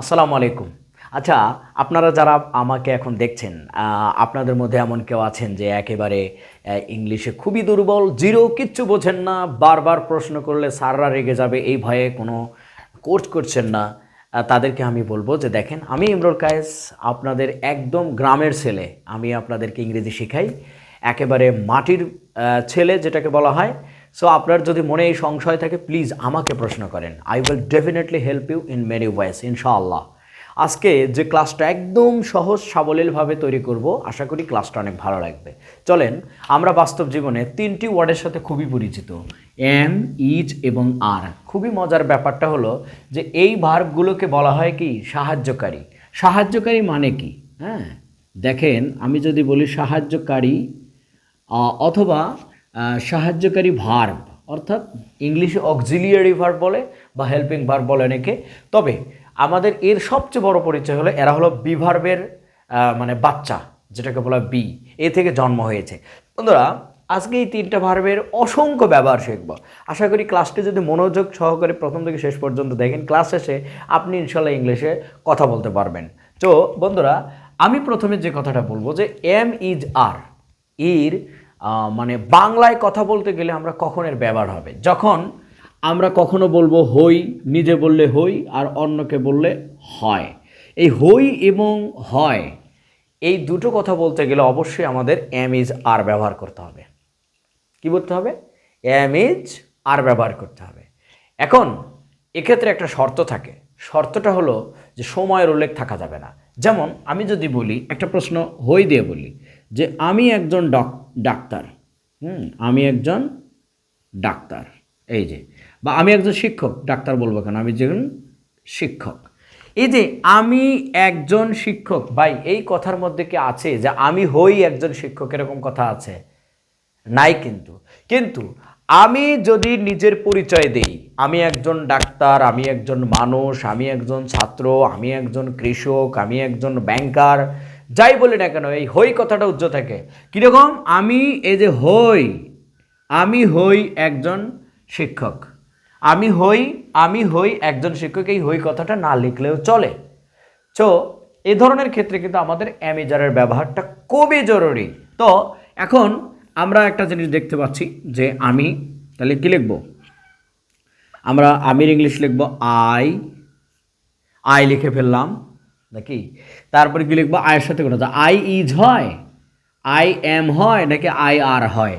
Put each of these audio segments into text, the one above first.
আসসালামু আলাইকুম। আচ্ছা আপনারা যারা আমাকে এখন দেখছেন আপনাদের মধ্যে এমন কেউ আছেন যে একেবারে ইংলিশে খুবই দুর্বল, জিরো কিচ্ছু বোঝেন না, বারবার প্রশ্ন করলে সাররা রেগে যাবে, এই ভয়ে কোনো কোর্স করছেন না। তাদেরকে আমি বলব যে দেখেন, আমি ইমরুল কায়েস, আপনাদের একদম গ্রামের ছেলে, আমি আপনাদেরকে ইংরেজি শেখাই। একেবারে মাটির ছেলে যেটাকে বলা হয় সো আপনার যদি মনে এই সংশয় থাকে প্লিজ আমাকে প্রশ্ন করেন। I will definitely help you in many ways ইনশাআল্লাহ আজকে যে ক্লাসটা একদম সহজ সাবলীলভাবে তৈরি করব, আশা করি ক্লাসটা অনেক ভালো লাগবে। চলেন, আমরা বাস্তব জীবনে তিনটি ওয়ার্ডের সাথে খুবই পরিচিত। এম ইজ এবং আর খুবই মজার ব্যাপারটা হলো যে এই ভার্বগুলোকে বলা হয় কি? সাহায্যকারী। সাহায্যকারী মানে কি? হ্যাঁ? দেখেন, আমি যদি বলি সাহায্যকারী অথবা সাহায্যকারী ভার্ব অর্থাৎ ইংলিশে অক্সিলিয়ারি ভার্ব বলে বা হেল্পিং ভার্ব বলে অনেকে। তবে আমাদের এর সবচেয়ে বড় পরিচয় হলো এরা হলো বি ভার্বের মানে বাচ্চা যেটাকে বলা বি এ থেকে জন্ম হয়েছে। বন্ধুরা আজকে এই তিনটা ভার্বের অসংখ্য ব্যবহার শিখব। আশা করি ক্লাসটি যদি মনোযোগ সহকারে প্রথম থেকে শেষ পর্যন্ত দেখেন ক্লাস শেষে আপনি ইনশাল্লাহ ইংলিশে কথা বলতে পারবেন। তো বন্ধুরা আমি প্রথমে যে কথাটা বলব যে এম ইজ আর আহ, মানে বাংলায় কথা বলতে গেলে আমরা কখন এর ব্যবহার হবে? যখন আমরা কখনো বলব হই, নিজে বললে হই, আর অন্যকে বললে হয়। এই হই এবং হয়, এই দুটো কথা বলতে গেলে অবশ্যই আমাদের এম ইজ আর ব্যবহার করতে হবে। কি বলতে হবে? এম ইজ আর ব্যবহার করতে হবে। এখন এক্ষেত্রে একটা শর্ত থাকে। শর্তটা হলো যে সময়ের উল্লেখ থাকা যাবে না। যেমন আমি যদি বলি, একটা প্রশ্ন হই দিয়ে বলি যে, আমি একজন ডক- ডাক্তার। হুম, আমি একজন ডাক্তার। এই যে, বা আমি একজন শিক্ষক, ডাক্তার বলব কেন? আমি যেমন শিক্ষক। এই যে, আমি একজন শিক্ষক, ভাই, এই কথার মধ্যে কি আছে যে আমি হই একজন শিক্ষক? এরকম কথা আছে? নাই কিন্তু। কিন্তু আমি যদি নিজের পরিচয় দেই, আমি একজন ডাক্তার, আমি একজন মানুষ, আমি একজন ছাত্র, আমি একজন কৃষক, আমি একজন ব্যাংকার যাই বলি না কেন, এই হই কথাটা উজ্জ্ব থাকে। কীরকম? আমি এই যে হই আমি হই একজন শিক্ষক। আমি হই আমি হই একজন শিক্ষক, এই হই কথাটা না লিখলেও চলে। তো, এ ধরনের ক্ষেত্রে কিন্তু আমাদের অ্যামেজারের ব্যবহারটা খুবই জরুরি। তো, এখন আমরা একটা জিনিস দেখতে পাচ্ছি যে আমি, তাহলে কি লিখব? আমরা আমির ইংলিশ লিখব, আই আই লিখে ফেললাম, নাকি? তারপরে কি লিখব? আয়ের সাথে কোনো আই ইজ হয়, আই এম হয়, নাকি আই আর হয়।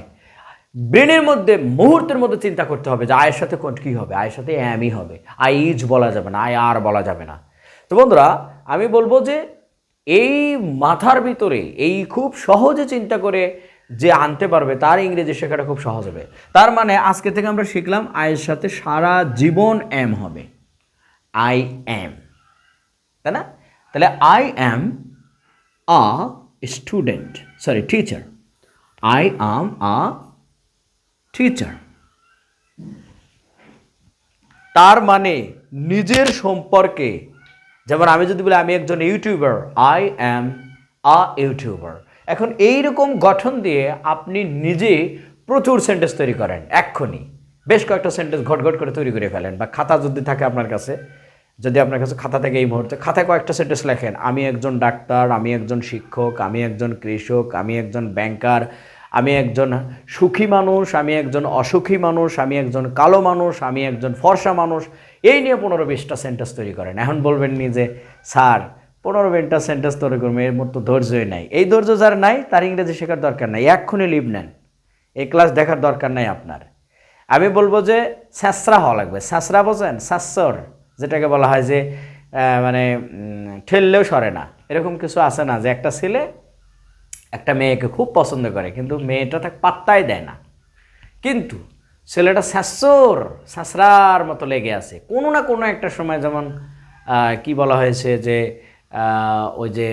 ব্রেনের মধ্যে, মুহূর্তের মধ্যে চিন্তা করতে হবে যে আয়ের সাথে কোন কী হবে, আয়ের সাথে এমই হবে। আই ইজ বলা যাবে না, আই আর বলা যাবে না। তো বন্ধুরা, আমি বলব যে এই মাথার ভিতরে, এই খুব সহজে চিন্তা করে যে আনতে পারবে, তার ইংরেজি শেখাটা খুব সহজ হবে। তার মানে আজকে থেকে আমরা শিখলাম আয়ের সাথে সারা জীবন এম হবে। আই এম, তাই না? তাহলে I am a student sorry teacher I am a teacher তার মানে নিজের সম্পর্কে, যেমন আমি যদি বলি আমি একজন YouTuber I am a YouTuber এখন এই রকম গঠন দিয়ে আপনি নিজে প্রচুর সেন্টেন্স তৈরি করেন, এক্ষুনি। বেশ কয়েকটা সেন্টেন্স ঘট ঘট করে তৈরি করে ফেলেন, বা খাতা যদি থাকে আপনার কাছে যদি আপনার কাছে খাতা থেকে এই মুহূর্তে, খাতায় কয়েকটা সেন্টেন্স লেখেন। আমি একজন ডাক্তার, আমি একজন শিক্ষক, আমি একজন কৃষক, আমি একজন ব্যাংকার আমি একজন সুখী মানুষ, আমি একজন অসুখী মানুষ, আমি একজন কালো মানুষ, আমি একজন ফর্সা মানুষ, এই নিয়ে পনেরো বিশটা সেন্টেন্স তৈরি করেন। এখন বলবেন নি যে, স্যার, পনেরো বিশটা সেন্টেন্স তৈরি করবেন এর মতো ধৈর্যই নাই। এই ধৈর্য যার নাই, তার ইংরেজি শেখার দরকার নাই। এক্ষুনি লিভ নেন। এই ক্লাস দেখার দরকার নাই আপনার। আমি বলব যে স্যাঁচরা হওয়া লাগবে। স্যাঁচরা বোঝেন? স্যাঁচর যেটাকে বলা হয় যে মানে ঠেললেও সরে না। এরকম কিছু আছে না যে একটা ছেলে একটা মেয়েকে খুব পছন্দ করে, কিন্তু মেয়েটা তাকে পাত্তাই দেয় না। কিন্তু ছেলেটা স্যাঁচর স্যাঁচরার মতো লেগে আছে। কোনো না কোনো একটা সময় যেমন কি বলা হয়েছে যে ওই যে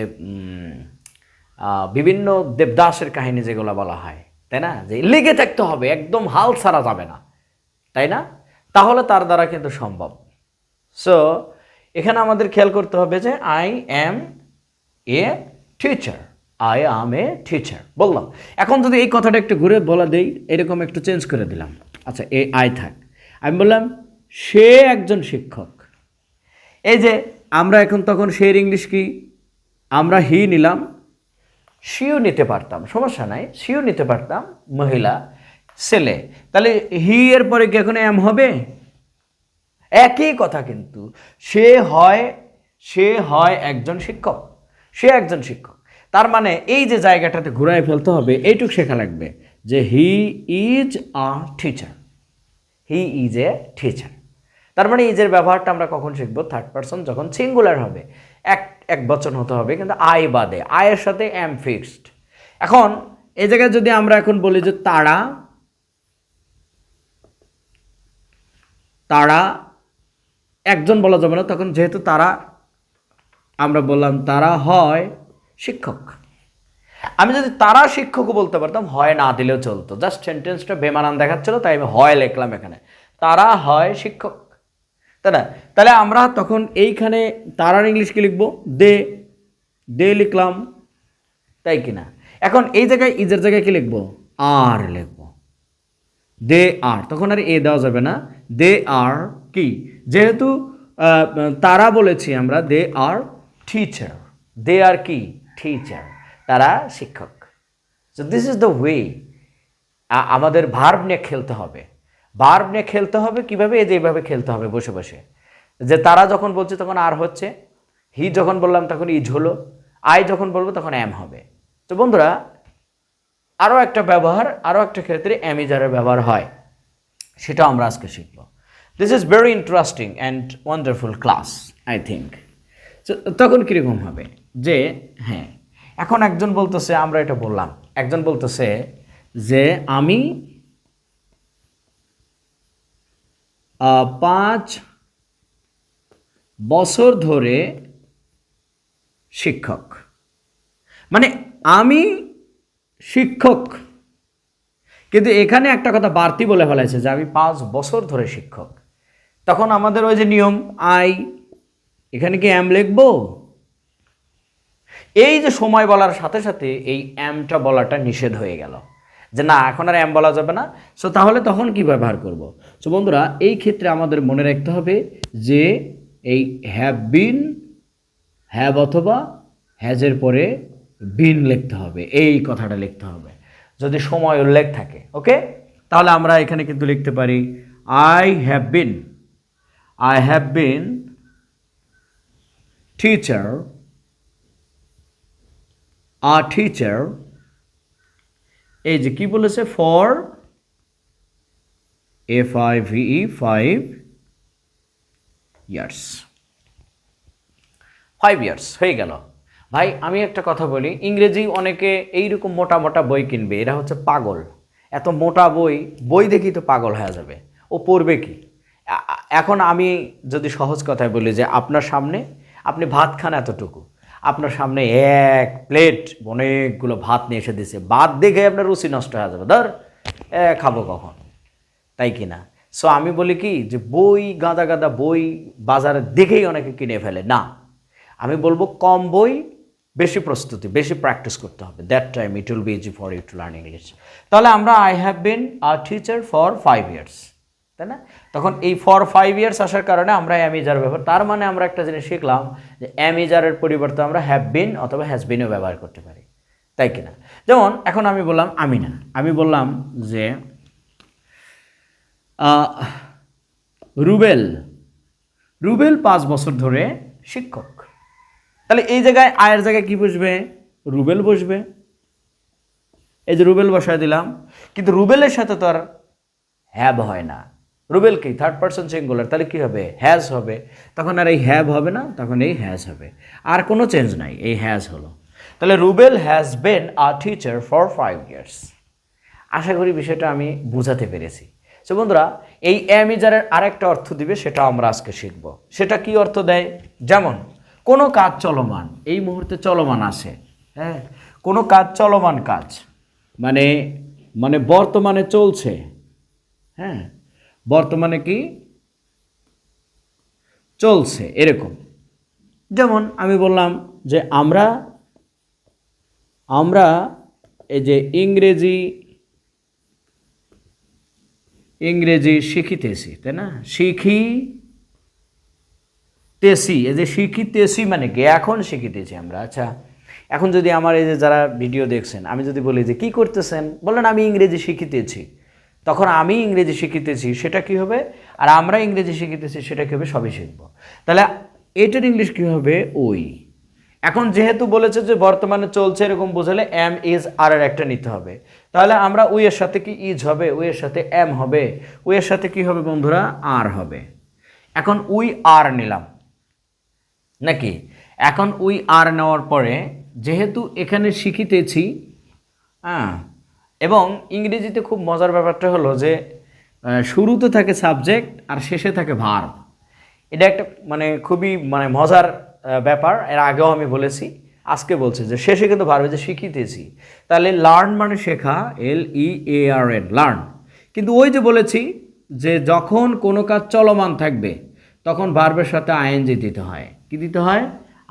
বিভিন্ন দেবদাসের কাহিনী যেগুলো বলা হয়, তাই না? যে লেগে থাকতে হবে, একদম হাল ছাড়া যাবে না, তাই না? তাহলে তার দ্বারা কিন্তু সম্ভব। সো এখানে আমাদের খেয়াল করতে হবে যে I am a teacher I am a teacher বললাম। এখন যদি এই কথাটা একটু ঘুরে বলা দেই, এরকম একটু চেঞ্জ করে দিলাম। আচ্ছা এ আই থাক। আমি বললাম, সে একজন শিক্ষক। এই যে আমরা এখন তখন শের ইংলিশ কি? আমরা হি নিলাম। শিও নিতে পারতাম, সমস্যা নাই। শিও নিতে পারতাম, মহিলা, ছেলে। তাহলে হি এর পরে কি এখন এম হবে? একই কথা কিন্তু। সে হয় সে হয় একজন শিক্ষক। সে একজন শিক্ষক। তার মানে এই যে জায়গাটাতে ঘুরায় ফেলতে হবে, এইটুক শেখা লাগবে যে he is a teacher he is a teacher তার মানে ইজের ব্যবহারটা আমরা কখন শিখব? থার্ড পার্সন যখন সিঙ্গুলার হবে। এক এক বচন হতে হবে কিন্তু আই বাদে। আয়ের সাথে এম ফিক্সড এখন এই জায়গায় যদি আমরা এখন বলি যে তারা তারা একজন বলা যাবে না, তখন যেহেতু তারা, আমরা বললাম তারা হয় শিক্ষক। আমি যদি তারা শিক্ষকও বলতে পারতাম, হয় না দিলেও চলতো। জাস্ট সেন্টেন্সটা বেমানান দেখাচ্ছিল, তাই আমি হয় লিখলাম এখানে। তারা হয় শিক্ষক। তাই না? তাহলে আমরা তখন এইখানে তারার ইংলিশ কি লিখব? দে। দে লিখলাম। তাই কি না এখন এই জায়গায় ইজের জায়গায় কি লিখব? আর লিখব। দে আর। তখন আর এ দেওয়া যাবে না। দে আর কি? যেহেতু তারা বলেছি আমরা দে আর টিচার দে আর কি? টিচার তারা শিক্ষক। So this is the way আমাদের ভার্ব নিয়ে খেলতে হবে। ভার্ব নিয়ে খেলতে হবে কীভাবে? এই এইভাবে খেলতে হবে বসে বসে। যে তারা যখন বলছে তখন আর হচ্ছে হি যখন বললাম তখন ইজ হলো আই যখন বলব তখন এম হবে। তো বন্ধুরা, আরও একটা ব্যবহার, আরও একটা ক্ষেত্রে অ্যামিজারের ব্যবহার হয়। সেটাও আমরা আজকে শিখব। This is very interesting and wonderful class I think তখন কীরকম হবে? যে হ্যাঁ এখন একজন বলতেছে, আমরা এটা বললাম। একজন বলতেছে যে, আমি পাঁচ বছর ধরে শিক্ষক। মানে আমি শিক্ষক, কিন্তু এখানে একটা কথা বাড়তি বলে ফেলেছে যে, আমি পাঁচ বছর ধরে শিক্ষক। তখন আমাদের ওই যে নিয়ম, আই, এখানে কি অ্যাম লিখব? এই যে সময় বলার সাথে সাথে এই অ্যামটা বলাটা নিষেধ হয়ে গেল। যে না, এখন আর অ্যাম বলা যাবে না। সো তাহলে তখন কি ব্যবহার করব? সো বন্ধুরা, এই ক্ষেত্রে আমাদের মনে রাখতে হবে যে এই হ্যাভ বিন হ্যাভ অথবা হ্যাজের পরে বিন লিখতে হবে। এই কথাটা লিখতে হবে। যদি সময় উল্লেখ থাকে ওকে তাহলে আমরা এখানে কিন্তু লিখতে পারি I have been I have bin teacher a teacher এই যে কি বলেছে? For F I V E five years five years হয়ে গেল। ভাই, আমি একটা কথা বলি, ইংরেজি অনেকে এইরকম মোটা মোটা বই কিনবে, এরা হচ্ছে পাগল। এত মোটা বই বই দেখি তো পাগল হয়ে যাবে। ও পড়বে কি? এখন আমি যদি সহজ কথায় বলি যে আপনার সামনে আপনি ভাত খান এতটুকু, আপনার সামনে এক প্লেট অনেকগুলো ভাত নিয়ে এসে দিছে ভাত দেখে আপনার রুচি নষ্ট হয়ে যাবে, ধর খাব কখন? তাই কি না? সো আমি বলি কি যে বই, গাদা গাদা বই বাজারে দেখেই অনেকে কিনে ফেলে। না, আমি বলব কম বই, বেশি প্রস্তুতি, বেশি প্র্যাকটিস করতে হবে। That time it will be easy for you to learn English তাহলে আমরা I have been a teacher for five years তাই না? তখন এই ফর ফাইভ ইয়ার্স আসার কারণে আমরা অ্যামিজার ব্যবহার তার মানে আমরা একটা জিনিস শিখলাম যে অ্যামিজারের পরিবর্তে আমরা হ্যাভ বিন অথবা হ্যাজ বিনও ব্যবহার করতে পারি। তাই কিনা? যেমন এখন আমি বললাম আমি না আমি বললাম যে রুবেল। রুবেল পাঁচ বছর ধরে শিক্ষক। তাহলে এই জায়গায় আয়ের জায়গায় কি বসবে? রুবেল বসবে। এই যে রুবেল বসায় দিলাম। কিন্তু রুবেলের সাথে তো আর হ্যাব হয় না। রুবেল কি? থার্ড পার্সন সিঙ্গুলার তাহলে কি হবে? হ্যাজ হবে। তখন আর এই হ্যাভ হবে না, তখন এই হ্যাজ হবে। আর কোনো চেঞ্জ নাই, এই হ্যাজ হলো। তাহলে Rubel has been a teacher for five years আশা করি বিষয়টা আমি বোঝাতে পেরেছি। সো বন্ধুরা, এই অ্যামিজারের আরেকটা অর্থ দিবে, সেটা আমরা আজকে শিখব। সেটা কি অর্থ দেয়? যেমন, কোনো কাজ চলমান, এই মুহূর্তে চলমান আছে। হ্যাঁ কোনো কাজ চলমান কাজ মানে মানে বর্তমানে চলছে। হ্যাঁ বর্তমানে কি? চলছে, এরকম। যেমন আমি বললাম যে আমরা আমরা এই যে ইংরেজি ইংরেজি শিখিতেছি, তাই না? শিখি তেসি এই যে শিখিতেছি মানে কি? এখন শিখিতেছি আমরা। আচ্ছা এখন যদি আমার এই যে যারা ভিডিও দেখছেন, আমি যদি বলি যে কি করতেছেন? বললেন আমি ইংরেজি শিখিতেছি। তখন আমি ইংরেজি শিখিতেছি, সেটা কি হবে? আর আমরা ইংরেজি শিখিতেছি, সেটা কি হবে? সবই শিখব। তাহলে এটার ইংলিশ কি হবে? ওই। এখন যেহেতু বলেছে যে বর্তমানে চলছে, এরকম বোঝালে এম ইজ আর এর একটা নিতে হবে। তাহলে আমরা উই এর সাথে কি ইজ হবে? উই এর সাথে এম হবে। উই এর সাথে কি হবে বন্ধুরা? আর হবে। এখন উই আর নিলাম। নাকি? এখন উই আর নেওয়ার পরে যেহেতু এখানে শিখিতেছি হ্যাঁ এবং ইংরেজিতে খুব মজার ব্যাপারটা হলো যে শুরুতে থাকে সাবজেক্ট আর শেষে থাকে ভার্ব। এটা একটা মানে খুবই মানে মজার ব্যাপার। এর আগেও আমি বলেছি, আজকে বলছি যে শেষে কিন্তু ভার্বে যে শিখিতেছি। তাহলে লার্ন মানে শেখা এল ই এ আর এন লার্ন কিন্তু ওই যে বলেছি যে যখন কোনো কাজ চলমান থাকবে, তখন ভার্বের সাথে আইএনজি দিতে হয়। কি দিতে হয়?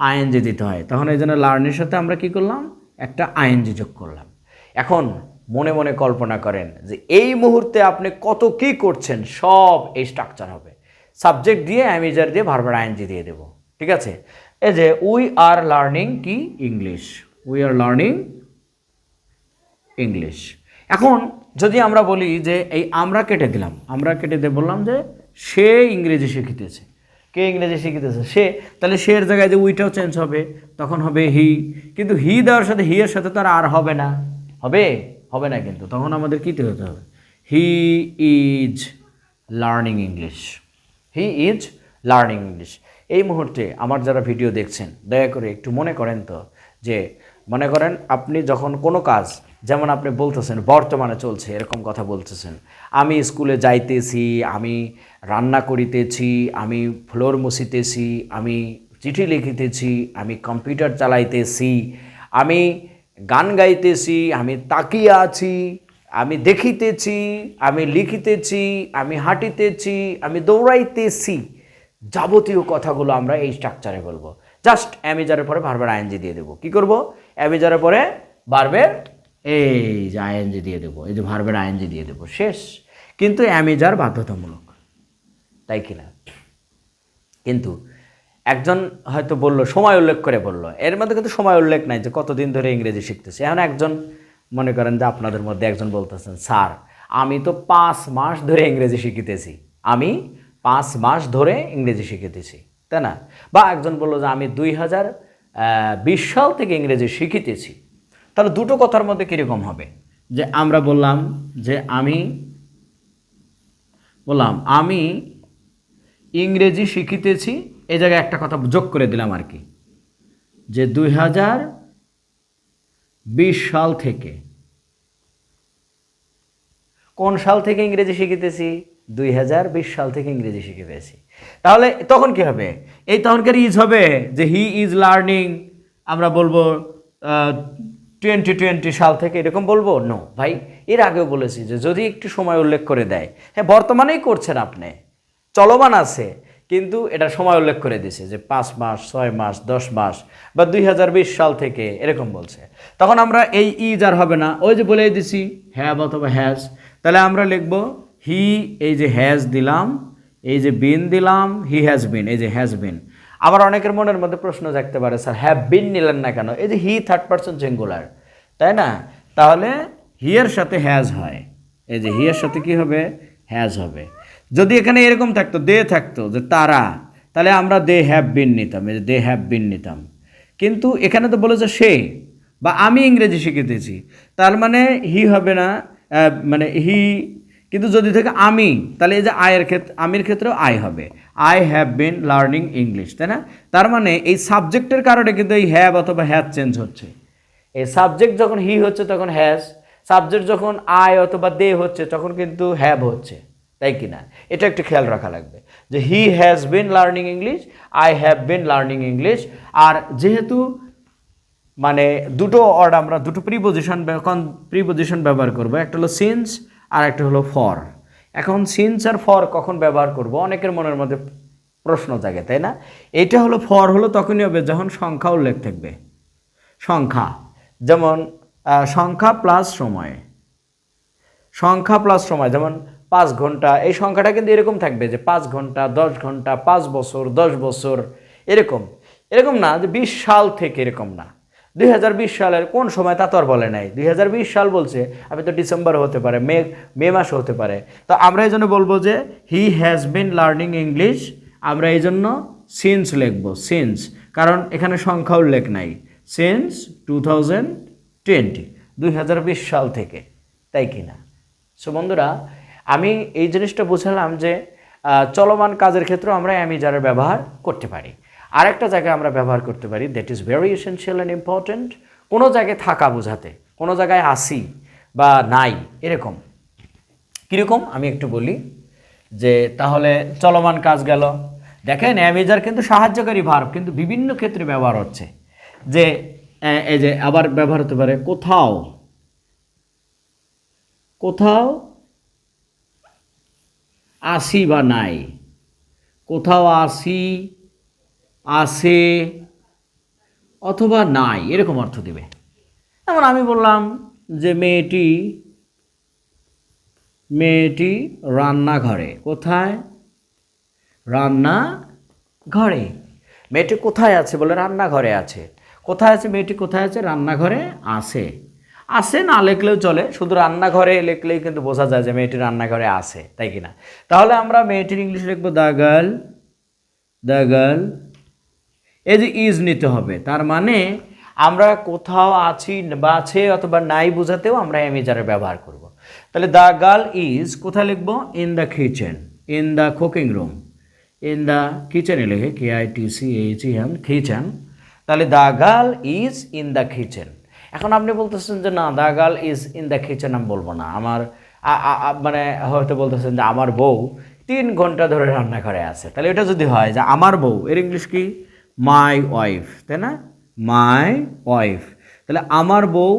আইএনজি দিতে হয়। তখন এই জন্য লার্নের সাথে আমরা কি করলাম? একটা আইএনজি যোগ করলাম। এখন মনে মনে কল্পনা করেন যে এই মুহূর্তে আপনি কত কি করছেন, সব এই স্ট্রাকচার হবে। সাবজেক্ট দিয়ে অ্যামিজার দিয়ে ভার্বের আইএনজি দিয়ে দেব। ঠিক আছে? এই যে উই আর লার্নিং কি? English we are learning English এখন, যদি আমরা বলি যে এই আমরা কেটে দিলাম, আমরা কেটে দিয়ে বললাম যে সে ইংরেজি শিখিতেছে। কে ইংরেজি শিখিতেছে? সে। তাহলে সে এর জায়গায় যে উইটাও চেঞ্জ হবে, তখন হবে হি কিন্তু হি দেওয়ার সাথে হি এর সাথে তো আর আর হবে না। হবে? হবে না কিন্তু, তখন আমাদের কীতে হতে হবে? He is learning English he is learning English এই মুহূর্তে আমার যারা ভিডিও দেখছেন, দয়া করে একটু মনে করেন তো যে, মনে করেন আপনি যখন কোনো কাজ, যেমন আপনি বলতেছেন, বর্তমানে চলছে, এরকম কথা বলতেছেন, আমি স্কুলে যাইতেছি, আমি রান্না করিতেছি, আমি ফ্লোর মুছিতেছি, আমি চিঠি লিখিতেছি, আমি কম্পিউটার চালাইতেছি, আমি গান গাইতেছি, আমি তাকিয়ে আছি, আমি দেখিতেছি, আমি লিখিতেছি, আমি হাঁটিতেছি, আমি দৌড়াইতেছি। যাবতীয় কথাগুলো আমরা এই স্ট্রাকচারে বলব। জাস্ট অ্যামিজারের পরে বারবার আইএনজি দিয়ে দেবো। কি করব? অ্যামিজারের পরে বারবার এই যে আইএনজি দিয়ে দেবো, এই যে ভার্বের আইএনজি দিয়ে দেবো। শেষ। কিন্তু অ্যামিজার বাধ্যতামূলক। তাই কিনা কিন্তু একজন হয়তো বলল, সময় উল্লেখ করে বলল। এর মধ্যে কিন্তু সময় উল্লেখ নাই যে কতদিন ধরে ইংরেজি শিখতেছে। এখন একজন মনে করেন যে আপনাদের মধ্যে একজন বলতেছেন, স্যার, আমি তো পাঁচ মাস ধরে ইংরেজি শিখিতেছি। আমি পাঁচ মাস ধরে ইংরেজি শিখিতেছি। তাই না? বা একজন বলল যে, আমি দুই হাজার বিশ সাল থেকে ইংরেজি শিখিতেছি। তাহলে দুটো কথার মধ্যে কীরকম হবে? যে আমরা বললাম যে, আমি বললাম, আমি ইংরেজি শিখিতেছি এই জায়গায় একটা কথা যোগ করে দিলাম আর কি। যে দুই হাজার বিশ সাল থেকে কোন সাল থেকে ইংরেজি শিখিতেছি? দুই হাজার বিশ সাল থেকে ইংরেজি শিখিতেছি। তাহলে তখন কি হবে? এই তখনকার ইজ হবে যে হি ইজ লার্নিং। আমরা বলব টোয়েন্টি টোয়েন্টি সাল থেকে এরকম বলব? নো, ভাই, এর আগেও বলেছি যে যদি একটু সময় উল্লেখ করে দেয়। হ্যাঁ বর্তমানেই করছেন আপনি। চলমান আছে। কিন্তু এটা সময় উল্লেখ করে দিছে যে পাঁচ মাস, ছয় মাস, দশ মাস বা দুই হাজার বিশ সাল থেকে এরকম বলছে। তখন আমরা এই ইজ আর হবে না, ওই যে বলে দিছি হ্যাভ অথবা হ্যাজ। তাহলে আমরা লিখব, হি এই যে হ্যাজ দিলাম, এই যে বিন দিলাম, হি হ্যাজ বিন, এই যে হ্যাজ বিন। আবার অনেকের মনের মধ্যে প্রশ্ন জাগতে পারে, স্যার হ্যাভ বিন নিলেন না কেন? এই যে হি থার্ড পার্সন সিঙ্গুলার, তাই না? তাহলে হিয়ের সাথে হ্যাজ হয়। এই যে হিয়ের সাথে কি হবে? হ্যাজ হবে। যদি এখানে এরকম থাকতো, দে থাকতো যে তারা, তাহলে আমরা দে হ্যাভ বিন নিতাম দে হ্যাভ বিন নিতাম। কিন্তু এখানে তো বলেছে সে, বা আমি ইংরেজি শিখিতেছি, তার মানে হি হবে না মানে হি কিন্তু যদি থাকে আমি, তাহলে এই যে আয়ের ক্ষেত্রে, আমির ক্ষেত্রেও আই হবে। I have been learning English তাই না? তার মানে এই সাবজেক্টের কারণে কিন্তু এই হ্যাভ অথবা হ্যাজ চেঞ্জ হচ্ছে। এই সাবজেক্ট যখন হি হচ্ছে, তখন হ্যাজ সাবজেক্ট যখন আই অথবা দে হচ্ছে, তখন কিন্তু হ্যাভ হচ্ছে। তাই কি না? এটা একটু খেয়াল রাখা লাগবে। যে he has been learning English I have been learning English আর যেহেতু মানে দুটো অর্ড আমরা দুটো প্রিপোজিশন কন প্রিপোজিশন ব্যবহার করব। একটা হলো সিন্স আর একটা হলো ফর এখন সিন্স আর ফর কখন ব্যবহার করব? অনেকের মনের মধ্যে প্রশ্ন জাগে, তাই না? এটা হলো ফর হলো তখনই হবে যখন সংখ্যা উল্লেখ থাকবে। সংখ্যা। যেমন সংখ্যা প্লাস সময়। সংখ্যা প্লাস সময়, যেমন পাঁচ ঘণ্টা, এই সংখ্যাটা কিন্তু এরকম থাকবে যে পাঁচ ঘণ্টা, দশ ঘণ্টা, পাঁচ বছর, দশ বছর, এরকম। এরকম না যে বিশ সাল থেকে এরকম না। দুই হাজার বিশ সালের কোন সময় তা তো আর বলে নাই। দুই হাজার বিশ সাল বলছে, আমি তো ডিসেম্বর হতে পারে, মে মে মাস হতে পারে। তো আমরা এই জন্য বলব যে he has been learning English আমরা এই জন্য সিন্স লিখব সিন্স কারণ এখানে সংখ্যা উল্লেখ নাই। সিন্স টু থাউজেন্ড টোয়েন্টি দুই হাজার বিশ সাল থেকে। তাই কি না? সো বন্ধুরা আমি এই জিনিসটা বুঝালাম যে চলমান কাজের ক্ষেত্রে আমরা অ্যামিজারের ব্যবহার করতে পারি। আরেকটা জায়গায় আমরা ব্যবহার করতে পারি that is very essential and important কোনো জায়গায় থাকা বোঝাতে, কোনো জায়গায় আসি বা নাই, এরকম। কীরকম? আমি একটু বলি যে, তাহলে চলমান কাজ গেল। দেখেন, অ্যামেজার কিন্তু সাহায্যকারী ভার্ব কিন্তু বিভিন্ন ক্ষেত্রে ব্যবহার হচ্ছে। যে এই যে, আবার ব্যবহার হতে পারে, কোথাও কোথাও আসি বা নাই? কোথাও আসি, আসে অথবা নাই, এরকম অর্থ দিবে। যেমন আমি বললাম যে মেয়েটি মেয়েটি রান্নাঘরে। কোথায়? রান্না ঘরে মেয়েটি কোথায় আছে বলে? রান্নাঘরে আছে। কোথায় আছে? মেয়েটি কোথায় আছে? রান্নাঘরে আছে। আছে, না লেখলেও চলে। শুধু রান্নাঘরে লিখলেই কিন্তু বোঝা যায় যে মেয়েটি রান্নাঘরে আছে, তাই কি না তাহলে আমরা মেয়েটির ইংলিশে লিখব দ্য গার্ল দ্য গার্ল এই যে ইজ নিতে হবে, তার মানে আমরা কোথাও আছি বা আছে অথবা নাই বোঝাতেও আমরা এমিজারের ব্যবহার করব। তাহলে দ্য গার্ল ইজ, কোথায় লিখব? In the kitchen, in the cooking room, in the কিচেনে লিখে K I T C H E N kitchen. তাহলে the girl is in the kitchen. এখন আপনি বলতেছেন যে, না the girl is in the kitchen আমি বলব না। আমার মানে হয়তো বলতেছেন যে, আমার বউ তিন ঘণ্টা ধরে রান্নাঘরে আছে। তাহলে এটা যদি হয় যে, আমার বউ, এর ইংলিশ কি? মাই ওয়াইফ তাই না? মাই ওয়াইফ তাহলে আমার বউ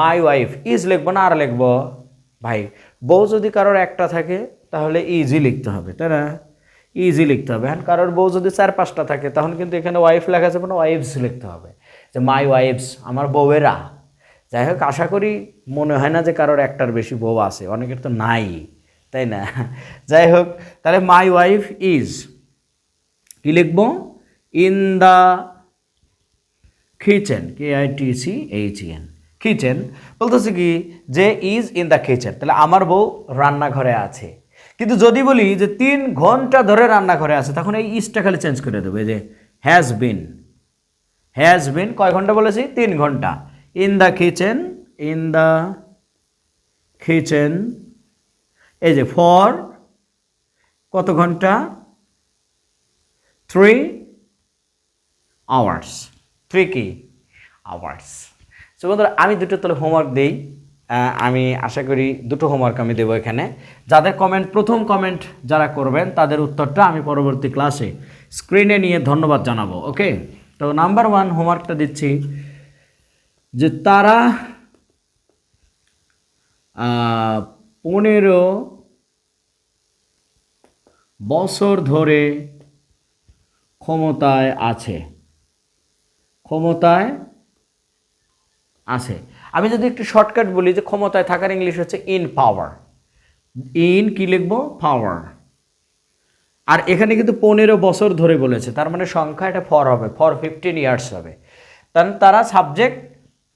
মাই ওয়াইফ ইজ লিখব না আর লিখব। ভাই, বউ যদি কারোর একটা থাকে, তাহলে ইজি লিখতে হবে, তাই না? ইজি লিখতে হবে। হ্যাঁ কারোর বউ যদি চার পাঁচটা থাকে, তখন কিন্তু এখানে ওয়াইফ লেখা যাবে না ওয়াইফস লিখতে হবে। যে মাই ওয়াইফস আমার বউয়েরা। যাই হোক আশা করি মনে হয় না যে কারোর একটার বেশি বউ আছে, অনেকের তো নাই, তাই না? যাই হোক তাহলে মাই ওয়াইফ ইজ কি লিখব? In the kitchen K I T C H N kitchen বলতেছে কি, যে ইজ ইন দ্য কিচেন তাহলে আমার বউ রান্নাঘরে আছে। কিন্তু যদি বলি যে তিন ঘণ্টা ধরে রান্নাঘরে আছে, তখন এই ইজটা খালি চেঞ্জ করে দেবে যে হ্যাজ বিন হ্যাজ বিন কয় ঘণ্টা বলেছি? তিন ঘণ্টা। In the kitchen in the kitchen এই যে ফর কত ঘণ্টা? থ্রি আওয়ার্স থ্রি কি? আওয়ার্স সো বন্ধুরা, আমি দুটো তাহলে হোমওয়ার্ক দিই। আমি আশা করি দুটো হোমওয়ার্ক আমি দেবো এখানে। যাদের কমেন্ট প্রথম কমেন্ট যারা করবেন, তাদের উত্তরটা আমি পরবর্তী ক্লাসে স্ক্রিনে নিয়ে ধন্যবাদ জানাব ওকে তো নাম্বার ওয়ান হোমওয়ার্কটা দিচ্ছি যে তারা পনেরো বছর ধরে ক্ষমতায় আছে। ক্ষমতায় আছে। আমি যদি একটু শর্টকাট বলি যে ক্ষমতায় থাকার ইংলিশ হচ্ছে ইন পাওয়ার ইন কি লিখব? পাওয়ার আর এখানে কিন্তু পনেরো বছর ধরে বলেছে, তার মানে সংখ্যা এটা ফর হবে ফর ফিফটিন ইয়ার্স হবে। তার তারা সাবজেক্ট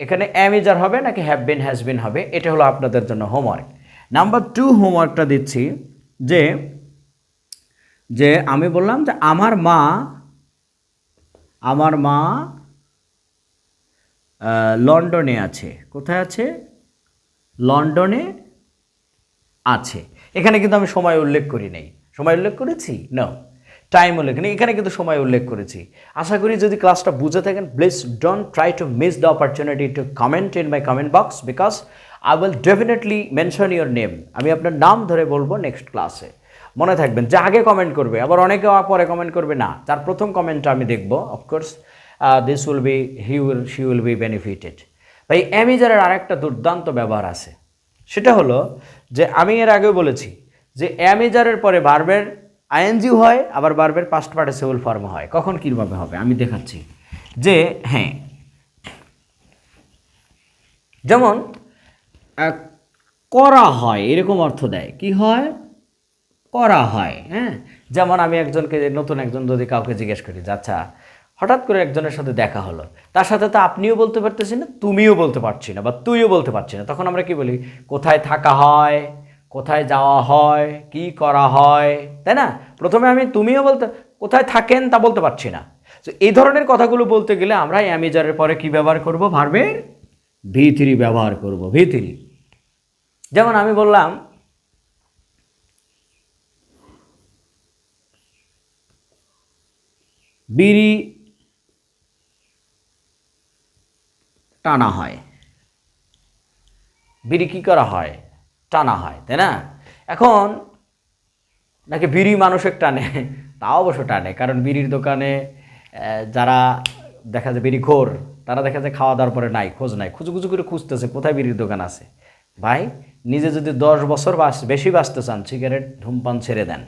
এখানে অ্যামিজার হবে নাকি হ্যাভ বিন হ্যাজ বিন হবে, এটা হলো আপনাদের জন্য হোমওয়ার্ক নাম্বার টু হোমওয়ার্কটা দিচ্ছি যে যে আমি বললাম যে আমার মা আমার মা লন্ডনে আছে। কোথায় আছে? লন্ডনে আছে। এখানে কিন্তু আমি সময় উল্লেখ করি নাই। সময় উল্লেখ করেছি? না টাইম উল্লেখ নেই। এখানে কিন্তু সময় উল্লেখ করেছি। আশা করি যদি ক্লাসটা বুঝে থাকেন please don't try to miss the opportunity to comment in my comment box because I will definitely mention your name আমি আপনার নাম ধরে বলব নেক্সট ক্লাসে মনে থাকবেন যে আগে কমেন্ট করবে, আবার অনেকে পরে কমেন্ট করবে না। যার প্রথম কমেন্টটা আমি দেখব of course this will be he will she will be benefited ভাই অ্যামিজারের আরেকটা দুর্দান্ত ব্যবহার আছে। সেটা হলো যে আমি এর আগেও বলেছি যে অ্যামিজারের পরে বার্বের আইএনজি হয়, আবার বার্বের পাস্ট পার্টিসিপল ফর্ম হয়। কখন কীভাবে হবে? আমি দেখাচ্ছি। যে হ্যাঁ। যেমন করা হয়, এরকম অর্থ দেয়। কি হয়? করা হয় হ্যাঁ? যেমন আমি একজনকে, নতুন একজন যদি কাউকে জিজ্ঞেস করি আচ্ছা হঠাৎ করে একজনের সাথে দেখা হলো, তার সাথে তো আপনিও বলতে পারতেছেন না, তুমিও বলতে পারছি না, বা তুইও বলতে পারছি না। তখন আমরা কি বলি? কোথায় থাকা হয়? কোথায় যাওয়া হয়, কি করা হয়, তাই না? প্রথমে আমি তুমিও বলতে, কোথায় থাকেন তা বলতে পারছি না। তো এই ধরনের কথাগুলো বলতে গেলে আমরা অ্যামেজারের পরে কি ব্যবহার করব? ভার্বের ভি থ্রি ব্যবহার করব, ভি থ্রি। যেমন আমি বললাম, বিড়ি টানা হয়। বিড়ি কী করা হয়? টানা হয়, তাই না? এখন নাকি বিড়ি মানুষের টানে? তা অবশ্য টানে, কারণ বিড়ির দোকানে যারা দেখা যায় বিড়ি খোর, তারা দেখা যায় খাওয়া দাওয়ার পরে নাই, খোঁজ নাই খুঁজু খুঁজু করে খুঁজতেছে, কোথায় বিড়ির দোকান আছে? ভাই, নিজে যদি দশ বছর বাস বেশি বাঁচতে চান, সিগারেট, ধূমপান ছেড়ে দেন।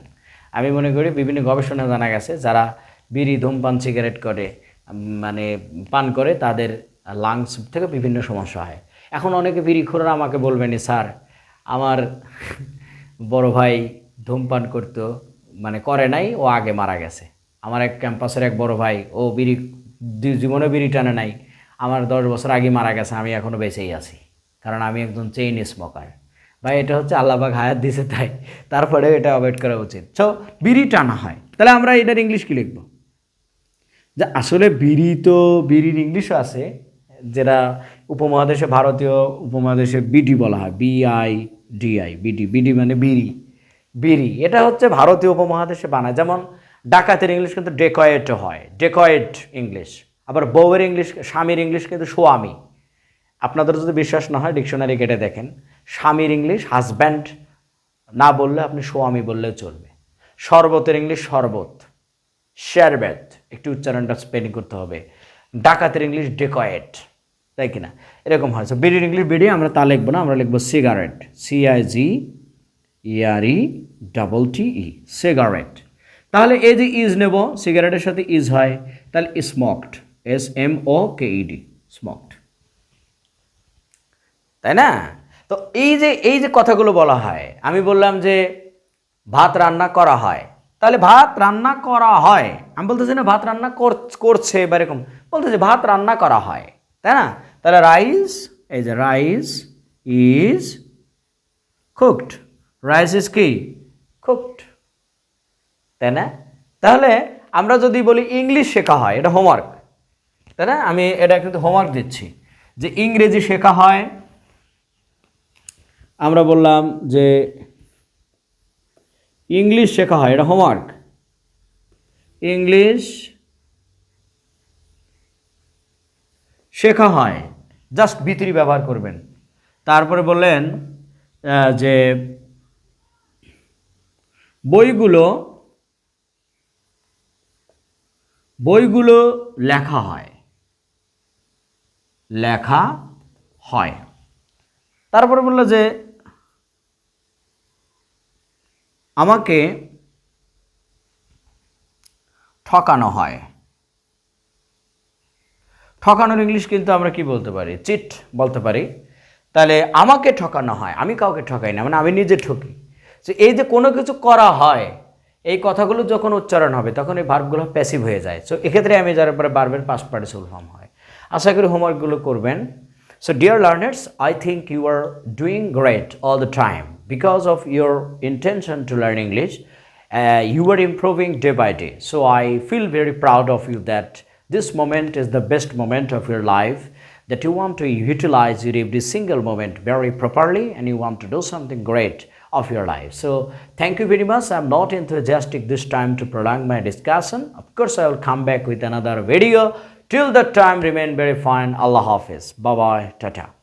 আমি মনে করি বিভিন্ন গবেষণা জানা গেছে, যারা বিড়ি, ধূমপান, সিগারেট করে মানে পান করে, তাদের লাংস থেকে বিভিন্ন সমস্যা হয়। এখন অনেকে বিড়ি খোররা আমাকে বলবেনি স্যার আমার বড় ভাই ধূমপান করতো মানে করে নাই, ও আগে মারা গেছে। আমার এক ক্যাম্পাসের এক বড় ভাই, ও বিড়ি জীবনে বিড়ি টানে নাই। আমার দশ বছর আগে মারা গেছে, আমি এখনও বেঁচেই আছি। কারণ আমি একজন চেইন স্মোকার ভাই, এটা হচ্ছে আল্লাহবাগ হায়াত দিছে তাই তারপরেও এটা অ্যাভয়েড করা উচিত। সো বিড়ি টানা হয়। তাহলে আমরা এটার ইংলিশ কি লিখব? যে আসলে বিড়ি তো, বিড়ির ইংলিশও আছে, যেটা উপমহাদেশে ভারতীয় উপমহাদেশে বিডি বলা হয় বিআই ডিআই বিডি বিডি মানে বিড়ি বিড়ি, এটা হচ্ছে ভারতীয় উপমহাদেশে বানায়। যেমন ডাকাতের ইংলিশ কিন্তু ডেকয়েট হয়, ডেকয়েট ইংলিশ। আবার বউয়ের ইংলিশ, স্বামীর ইংলিশ কিন্তু স্বামী আপনাদের যদি বিশ্বাস না হয়, ডিকশনারি কেটে দেখেন। স্বামীর ইংলিশ, হাজব্যান্ড, না বললে আপনি স্বামী বললেও চলবে। শরবতের ইংলিশ, শরবত, শেরবেত, একটু উচ্চারণটা স্পেলিং করতে হবে। ডাকাতের ইংলিশ, ডেকয়েট। তাই কিনা? এরকম হয়। So, বিড়ির ইংলিশ বিড়ি আমরা তা লিখব না আমরা লিখব cigarette C I G E R E double T E cigarette তাহলে এই যে ইজ নেব সিগারেটের সাথে ইজ হয় তাহলে smoked S M O K E D smoked তাই না? তো এই যে এই যে কথাগুলো বলা হয় আমি বললাম যে ভাত রান্না করা হয়। তাহলে ভাত রান্না করা হয়। আমি বলতেছি না ভাত রান্না কর- করছে বা এরকম বলতেছি ভাত রান্না করা হয়। তাই না? তাহলে রাইস এই যে rice is cooked rice is কি কুকড তাই না? তাহলে আমরা যদি বলি ইংলিশ শেখা হয়, এটা হোমওয়ার্ক তাই না? আমি এটা কিন্তু হোমওয়ার্ক দিচ্ছি। যে ইংরেজি শেখা হয়, আমরা বললাম যে ইংলিশ শেখা হয়, এটা হোমওয়ার্ক ইংলিশ শেখা হয়। জাস্ট ভিতরি ব্যবহার করবেন। তারপরে বললেন যে বইগুলো বইগুলো লেখা হয়। লেখা হয়। তারপরে বলল যে আমাকে ঠকানো হয়। ঠকানোর ইংলিশ কিন্তু আমরা কি বলতে পারি? চিট বলতে পারি। তাহলে আমাকে ঠকানো হয়, আমি কাউকে ঠকাই না মানে আমি নিজে ঠকি। তো এই যে কোনো কিছু করা হয়, এই কথাগুলো যখন উচ্চারণ হবে, তখন এই ভার্বগুলো প্যাসিভ হয়ে যায়। সো এক্ষেত্রে আমি যার পরে বারবার পাস পার্টিসিপল ফর্ম হয়। আশা করি হোমওয়ার্কগুলো করবেন। So dear learners I think you are doing great all the time because of your intention to learn English you are improving day by day. So, I feel very proud of you that this moment is the best moment of your life, that you want to utilize your every single moment very properly and you want to do something great of your life. So thank you very much. I'm not enthusiastic this time to prolong my discussion. Of course, I will come back with another video. Till that time, remain very fine. Allah Hafiz. Bye bye. Tata.